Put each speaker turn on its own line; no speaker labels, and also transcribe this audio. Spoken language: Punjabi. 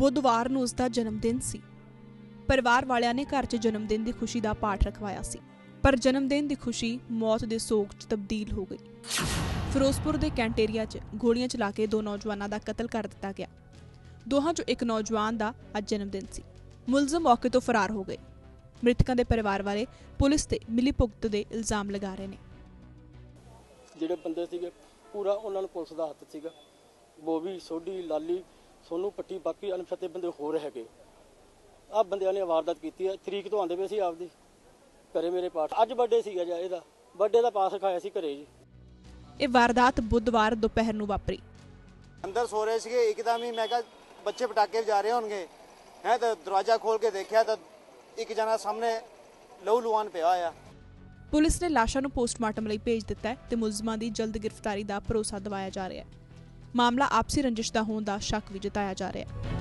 ਬੁੱਧਵਾਰ ਨੂੰ ਉਸ ਦਾ ਜਨਮ ਦਿਨ ਸੀ। ਪਰਿਵਾਰ ਵਾਲਿਆਂ ਨੇ ਘਰ 'ਚ ਜਨਮ ਦਿਨ ਦੀ ਖੁਸ਼ੀ ਦਾ ਪਾਠ ਰਖਵਾਇਆ ਸੀ। ਪਰ ਜਨਮ ਦਿਨ ਦੀ ਖੁਸ਼ੀ ਮੌਤ ਦੇ ਸੋਗ 'ਚ ਤਬਦੀਲ ਹੋ ਗਈ। ਫਿਰੋਜ਼ਪੁਰ ਦੇ ਕੈਂਟੇਰੀਆ 'ਚ ਗੋਲੀਆਂ ਚਲਾ ਕੇ ਦੋ ਨੌਜਵਾਨਾਂ ਦਾ ਕਤਲ ਕਰ ਦਿੱਤਾ ਗਿਆ। ਦੋਹਾਂ 'ਚੋਂ ਇੱਕ ਨੌਜਵਾਨ ਦਾ ਅੱਜ ਜਨਮ ਦਿਨ ਸੀ। ਮੁਲਜ਼ਮ ਮੌਕੇ ਤੋਂ ਫਰਾਰ ਹੋ ਗਏ। ਮ੍ਰਿਤਕਾਂ ਦੇ ਪਰਿਵਾਰ ਵਾਲੇ ਪੁਲਿਸ ਤੇ ਮਿਲੀ ਭੁਗਤ ਦੇ ਇਲਜ਼ਾਮ ਲਗਾ ਰਹੇ ਨੇ।
ਜਿਹੜੇ ਬੰਦੇ ਸੀਗੇ, ਪੂਰਾ ਉਹਨਾਂ ਨੂੰ ਪੁਲਿਸ ਦਾ ਹੱਥ ਸੀਗਾ। ਬੋਬੀ, ਸੋਢੀ, ਲਾਲੀ ਸੋਨੂ ਪੱਟੀ ਬਾਕੀ ਅਣਪਛਾਤੇ ਬੰਦੇ ਹੋਰ ਹੈਗੇ। ਆਹ ਬੰਦਿਆਂ ਨੇ ਵਾਰਦਾਤ ਕੀਤੀ ਹੈ। ਤਰੀਕ ਤੋਂ ਆਂਦੇ ਪਏ ਸੀ ਆਪਦੀ। ਘਰੇ ਮੇਰੇ ਪਾਠ ਅੱਜ ਬਰਥਡੇ ਸੀਗਾ ਜੀ ਇਹਦਾ। ਬਰਥਡੇ ਦਾ ਪਾਸ ਖਾਇਆ ਸੀ ਘਰੇ ਜੀ।
ਇਹ ਵਾਰਦਾਤ ਬੁੱਧਵਾਰ ਦੁਪਹਿਰ ਨੂੰ ਵਾਪਰੀ।
ਅੰਦਰ ਸੋ ਰਹੇ ਸੀਗੇ। ਇੱਕਦਮ ਹੀ ਮੈਂ ਕਿਹਾ ਬੱਚੇ ਪਟਾਕੇ ਵਜਾ ਰਹੇ ਹੋਣਗੇ। ਹੈ ਤਾਂ ਦਰਵਾਜ਼ਾ ਖੋਲ ਕੇ ਦੇਖਿਆ ਤਾਂ ਇੱਕ ਜਣਾ ਸਾਹਮਣੇ ਲਹੂ ਲੁਹਾਨ ਪਿਆ ਹੋਇਆ।
ਪੁਲਿਸ ਨੇ ਲਾਸ਼ਾਂ ਨੂੰ ਪੋਸਟਮਾਰਟਮ ਲਈ ਭੇਜ ਦਿੱਤਾ ਹੈ ਤੇ ਮੁਲਜ਼ਮਾਂ ਦੀ ਜਲਦ ਗ੍ਰਿਫਤਾਰੀ ਦਾ ਭਰੋਸਾ ਦਿਵਾਇਆ ਜਾ ਰਿਹਾ ਹੈ। ਮਾਮਲਾ ਆਪਸੀ ਰੰਜਿਸ਼ ਦਾ ਹੋਣ ਦਾ ਸ਼ੱਕ ਵੀ ਜਤਾਇਆ ਜਾ ਰਿਹਾ ਹੈ।